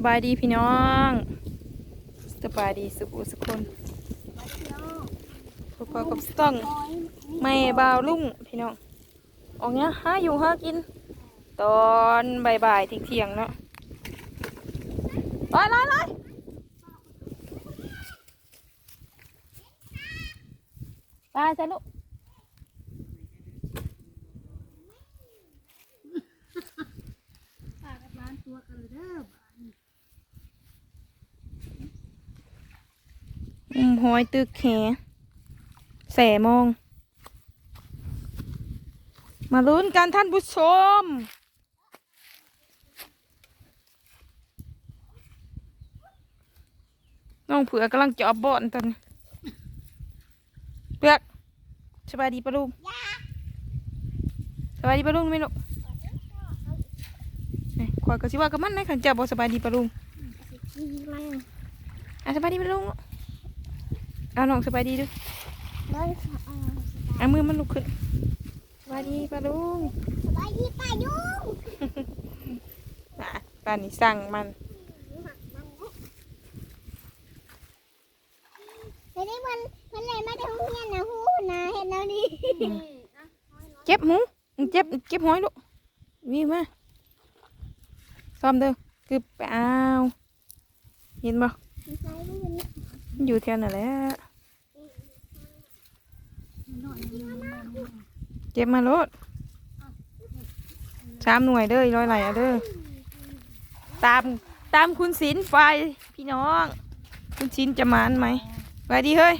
สบายดีพี่น้อง สบายดีสุขสุขคนพบกับต้องไม่บาวลุ่งพี่น้องออกเนี้ยหาอยู่หากิน ตอนบ่ายๆเที่ยงๆเนาะไปเลยเลยไปใส่ลูกฝากกับร้านตัวกันเลยเด้อ อืมหอยตึกแขแสมอง มาลุ้นกันท่านผู้ชม น้องเผือกกำลังจะเอบบอนตอนนี้เผือกสบายดีปะลุงสบายดีปะลุงไหมลูกนี่ขวายก็สิว่ากับมันนะขันเจ้าบ่สบายดีปะลุงมีแรงอะสบายดีปะลุง เอาน้องสบายดีดูเดินสะอาดเอามือมันลุกขึ้นสบายดีปะลุงสบายดีป้ายุ่งอะป้านี่สั่งมันแต่นี่มันมันเลยมาจากโรงเรียนนะฮู้นะเห็นแล้วนี่เจ็บหูเจ็บเจ็บหอยลูกวีมาซ้อมเด้อคือไปเอาเห็นบ่มันอยู่แถวนั่นแหละ เจ็บมาโลดสามหน่วยเด้อร้อยไหลอะเด้อตามตามคุณศิลไฟพี่น้อง คุณศิลจะมานไหมไปดีเฮ้ย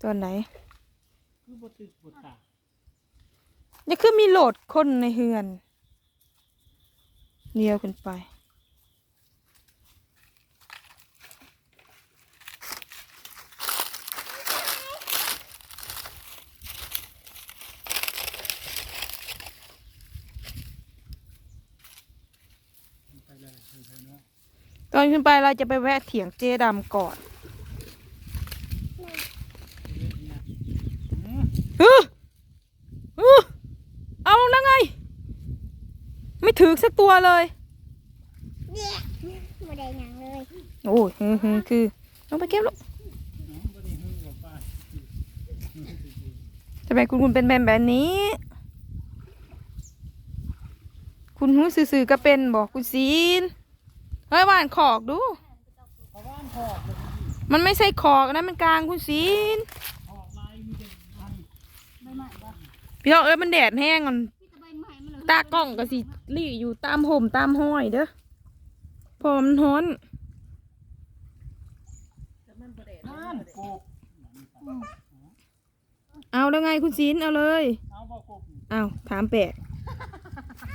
ตัวไหนนี่คือมีโหลดคนในเฮือนเดียวขึ้นไปเลยเพิ่นเนาะ ตอนขึ้นไปเราจะไปแวะเถียงเจดำก่อนอืมฮึฮึเอาแล้วไง ไม่ถือสักตัวเลย เนี่ยไม่ได้หยังเลย โอ้ยฮึฮึคือลงไปเก็บลูกเนาะบ่ได้ฮือบ่ป้าทำไมคุณคุณเป็นแบบแบบนี้ คุณหูสื่อๆก็เป็นบอกคุณซีน เฮ้ยหวานขอกดู เพราะว่ามันหอกเลยมันไม่ใช่ขอกนะมันกลางคุณซีนหอกลายมีแต่มันใบไม้บ่พี่น้องเอ้ยมันแดดแห้งมันพี่ตะใบไม้มันเลยตากล้องก็สิรีอยู่ตามห่มตามห้อยเด้อพอมันร้อนนั่นกบเอาแล้วไงคุณซีนเอาเลยเอาบ่กบเอาถามแปลก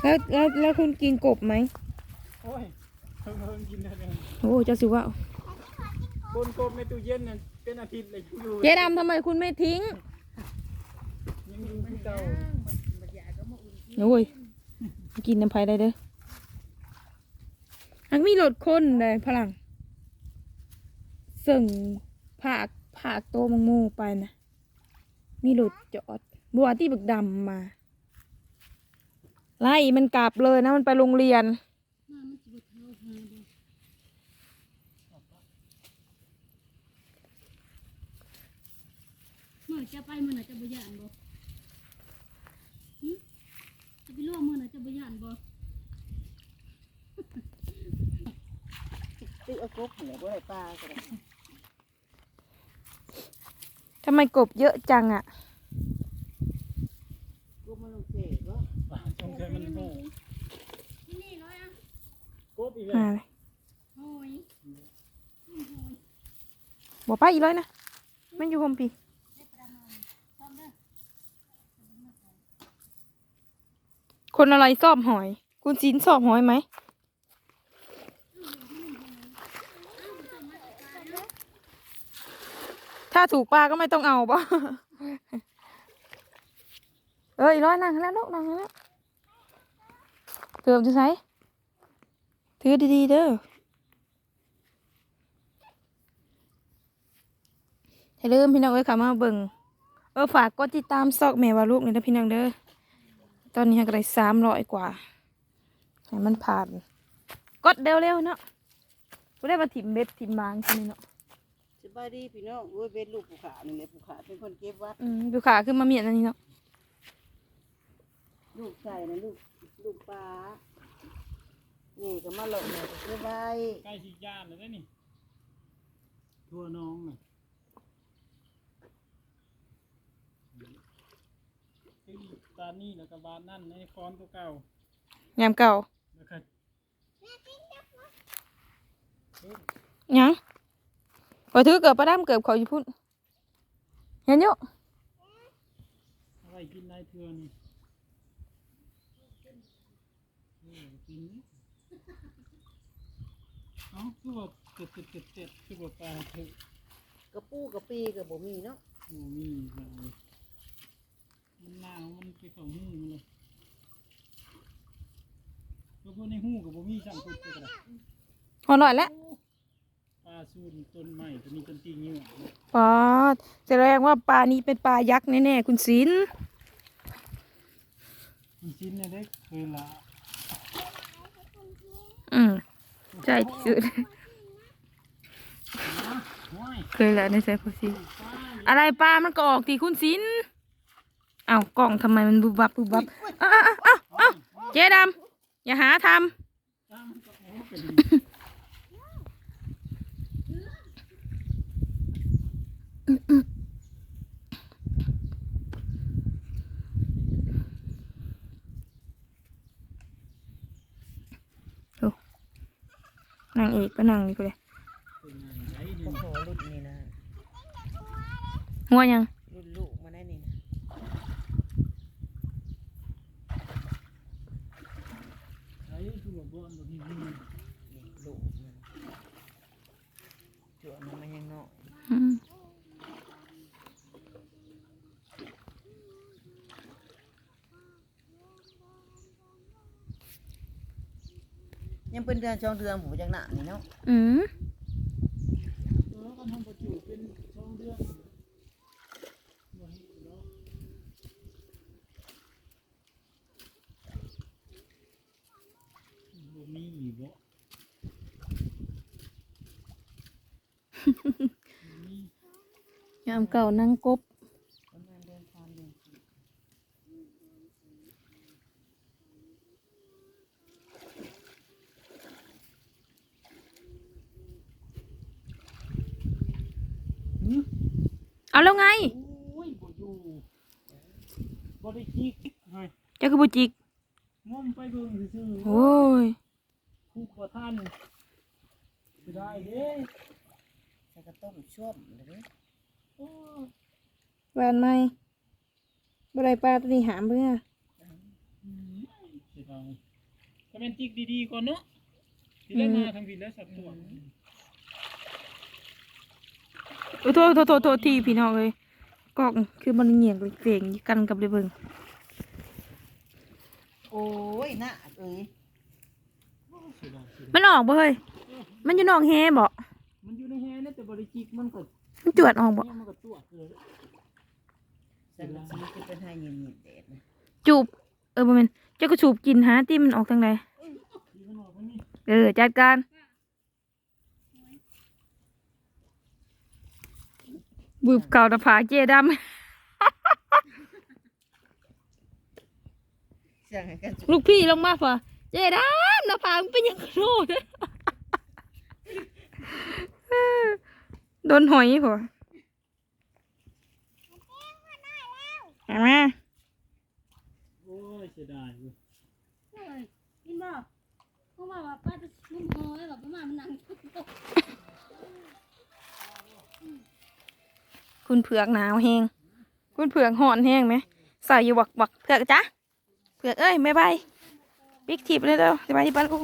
แล้วแล้วแล้วคุณกินกบไหมโอ้ย เพิ่งเพิ่งกินได้เลยโอ้เจ้าสิว่าคนกบในตู้เย็นนั่นเป็นอาทิตย์เลยอยู่เจ๊ดำทำไมคุณไม่ทิ้งยังอยู่ที่เก่าโอ้ยกินน้ำไผ่ได้เด้ออันมีรถคนเลยพลังส่งผากผากโตมังโมไปนะมีรถจอดบัวที่บึกดำมา ไล่มันกลับเลยนะมันไปโรงเรียน อจะไปเมื่อน่ะจะบ่ย่านบ่หึจะไปร่วมเมื่อน่ะจะบ่ย่านบ่ตื้อเอากบเหนือบ่ได้ปลาก็ได้ทำไมกบเยอะจังอะกบมันลงเสกบ่ป่าจงใจมันโง่นี่ร้อยอะกบอีกแล้มาวเลยโอ้ยบอกไปอีกเลยนะมันอยู่คมพี คนอะไรสอบหอย คุณศิลสอบหอยไหมถ้าถูกปลาก็ไม่ต้องเอาบ่เอออีร้อยนังแล้วลูกนังแล้วเกือบจะใช้ถือดีๆเด้ออย่าลืมพี่น้องเอ้ยค่ะมาเบิ่งเออฝากกดติดตามซอกแม่ว่าลูกนี่นะพี่น้องเด้อ ตอนนี้ก็ได้สามร้อยกว่าให้มันผ่าน กดเร็วๆเนาะกูได้มาถิ่มเบ็ดถิ่มบางทีนี้เนาะสบายดีพี่น้องโอ้ยเป็นลูกผู้ขานี่แหละผู้ขาเป็นคนเก็บวัด อืมดูขาขึ้นมาเมียนอันนี้เนาะลูกใส่นะลูกลูกปลานี่ก็มาหลบเลยเก็บไว้ใกล้สิย่านแล้วเด้อนี่ ทั่วน้องน่ะที่ ตานี่แล้วก็บานนั่นในฟอนตัวเก่ายามเก่าแล้วก็ยังพอถือเกือบประดามเกือบเขาอยู่พุ่นเห็นอยู่เอาไว้กินได้เทื่อนี่เออกินนี่เอ้าคือว่าเจ็ดเจ็ดเจ็ดเจ็ดคือว่าปลาเถอะกระปูกระปีกระบ่มีเนาะโอ้มีแบบนี้ มันหนาวมันไปเข้าหูมันเลยก็พวกในหูกับบ่มีสั่งพุดก็ได้พอหน่อยแล้วปลาสูนต้นใหม่ก็มีต้นตีนิ้วปอดแสดงว่าปลานี้เป็นปลายักษ์แน่ๆคุณศิลป์มันชิ้นเนี่ยได้เคยละอืมใช่ที่สุดห้วยเคยแล้วในใจคุณศิลป์อะไรปลามันก็ออกทีคุณศิลป์ เอ้ากล่องทำไมมันบุบบับบุบบับเอ้าเอ้าเอ้าเอ้าเจ๊ดำอย่าหาทจ้างมันก็โอ้เป็นำนางเอกก็นางนี่ก็เลยเป็นไงไอ้บ่นี่ขอรุ่นนี่นะหัวยัง รุ่นลูกมาได้นี่นะ ไอ้คือว่าบ่อนบ่มีหู นี่ลูกมัน จั่วมันมันยังเนาะยังเป็นเดือนสองเดือนผมจังหนานี่เนาะอืม เออกันทำประจุเป็นช่องเดือนบ่เห็นเนาะบ่มีบ่ ยามเก่านั่งกบประมาณเดือนสามเดือนสี่เอาแล้วไงโอ้ยบ่อยู่บ่ได้จิกเฮ้ยเจ้าคือบุจิกงมไปเบิ่งซื่อๆโอ้ยคุกบ่ทันสิได้เด้ใส่ กระต้มช่วมเลยเด้โอ้ยแหวนไหมบ่ได้ปลาตัวนี้หามเพื่อสิได้ก็แม่นจิกดีๆก่อนเนาะสิได้มาทางผิดแล้วสับตัวโอ้โทษโทษโทษโทษทีพี่น้องเลยกล่องคือมันเหงียงเสียงกันกับเลยเบิ่งโอ้ยน่าเอ้ยสิได้สิได้มันออกบ่เฮ้ยมันอยู่นอกแฮบ่ มันอยู่ในแฮนะแต่บ่ได้จิกมันก็มันจวดออกบ่เนี่ยมันก็ตัวเลยสังกะสีจะเป็นให้เย็นๆแดดนะจูบ เออบ่แม่นเจ้าก็จูบกินหาที่มันออกทางใดที่มันออกมานี่เออจัดการบุบเก่าตะผาเจดำสั่งให้กันจุลูกพี่ลงมาพอเจดำหน้าผากมันเป็นอยังโน่น โดนหอยพอเห็นไหมโอ้ยเสียดายเว้ยเฮ้ยกินบ่เพราะว่าว่าป้าจะชุ่มหอยแบบประมาณมันนั่งชุบโต๊ะคุณเผือกหนาวแห้งคุณเผือกห่อนแห้งไหมใส่อยู่บักบักเผือกจ้ะเผือกเอ้ยไม่ไปบิ๊กทิปเลยเด้อสบายดีปะลุง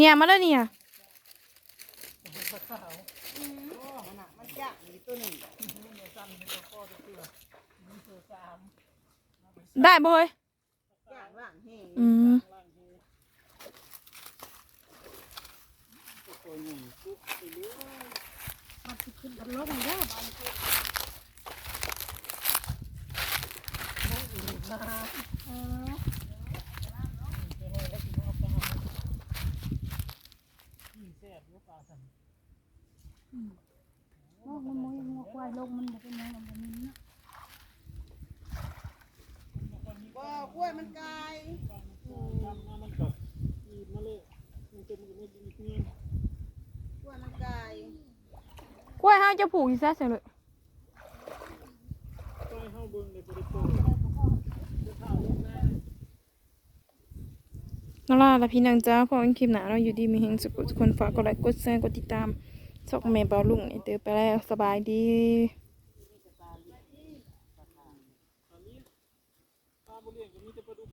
เฮ้เลยเนี่ยมาแล้วเนี่ยมันน่ะมันจะมีตัวหนึ่งได้บ่เฮ้ยจะว่างแห้งอืม มันสิขึ้นบนรถมันเด้อบ้านเออ แซ่บอยู่ปลา สั่นโอ้มันมวยงัวควายลงมันบ่เป็นหยังมันบ่มีเนาะบ่กล้วยมันกายทำมามันก็อีกมาเลยมันจะมันไม่ดีเงี้ยกล้วยมันกายกล้วยห้าจะผูกอยู่ซะเสียเลยก็ให้เฮาเบิ่งในบริโภค นล่าล่ะพี่นางจ้าพออันคลิปหนาเราอยู่ดีมีเฮงสุขทุกคนฝากกดไลค์กดแชร์กดติดตามส่องแม่เบาลุงนี่เตอไปแล้วสบายดี